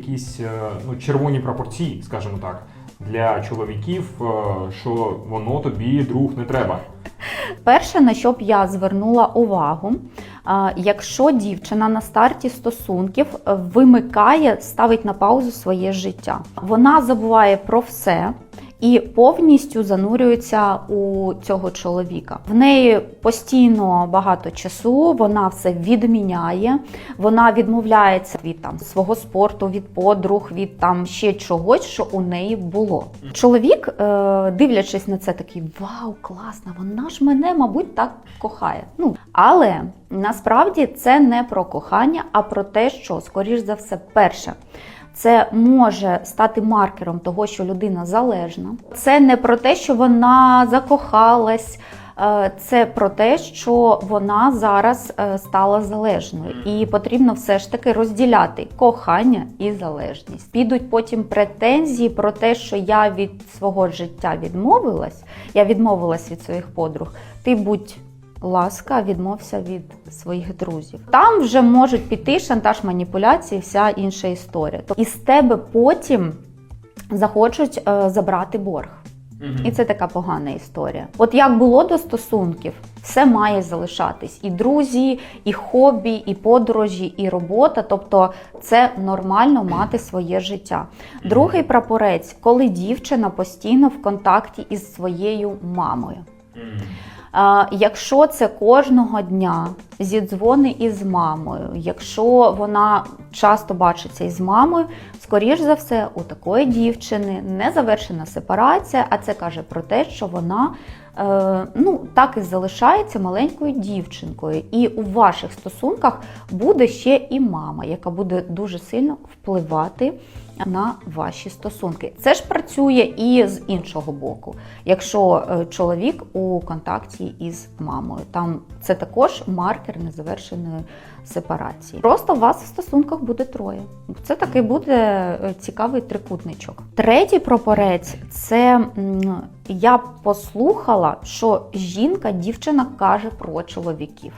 якісь е, ну, червоні пропорції, скажімо так, для чоловіків, е, що воно тобі друг не треба. Перше, на що б я звернула увагу, якщо дівчина на старті стосунків е, вимикає, ставить на паузу своє життя, вона забуває про все. І повністю занурюється у цього чоловіка. В неї постійно багато часу, вона все відміняє, вона відмовляється від там свого спорту, від подруг, від там ще чогось, що у неї було. Чоловік, е, дивлячись на це, такий вау, класно, вона ж мене, мабуть, так кохає. Ну але насправді це не про кохання, а про те, що скоріш за все, перше. Це може стати маркером того, що людина залежна. Це не про те, що вона закохалась, е, це про те, що вона зараз е, стала залежною, і потрібно все ж таки розділяти кохання і залежність. Підуть потім претензії про те, що я від свого життя відмовилась, я відмовилась від своїх подруг. Ти будь ласка, відмовся від своїх друзів. Там вже можуть піти шантаж, маніпуляції, вся інша історія. Тобто із тебе потім захочуть е, забрати борг. І це така погана історія. От як було до стосунків, все має залишатись: і друзі, і хобі, і подорожі, і робота. Тобто це нормально мати своє життя. Другий прапорець, коли дівчина постійно в контакті із своєю мамою. Якщо це кожного дня зідзвони із мамою, якщо вона часто бачиться із мамою, скоріш за все, у такої дівчини не завершена сепарація, а це каже про те, що вона е, ну, так і залишається маленькою дівчинкою. І у ваших стосунках буде ще і мама, яка буде дуже сильно впливати на ваші стосунки. Це ж працює і з іншого боку. Якщо е, чоловік у контакті із мамою, там це також маркер незавершеної сепарації. Просто вас в стосунках буде троє. Це такий буде е, цікавий трикутничок. Третій прапорець це я послухала, що жінка, дівчина каже про чоловіків.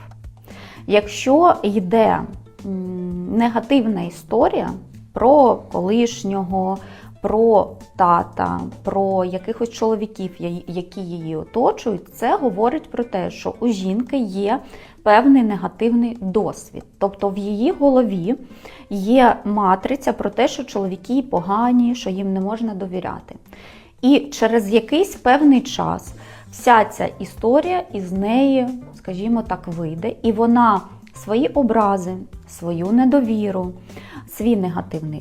Якщо йде негативна історія про колишнього, про тата, про якихось чоловіків, які її оточують, це говорить про те, що у жінки є певний негативний досвід. Тобто в її голові є матриця про те, що чоловіки погані, що їм не можна довіряти. І через якийсь певний час вся ця історія із неї, скажімо так, вийде, і вона свої образи, свою недовіру, свій негативний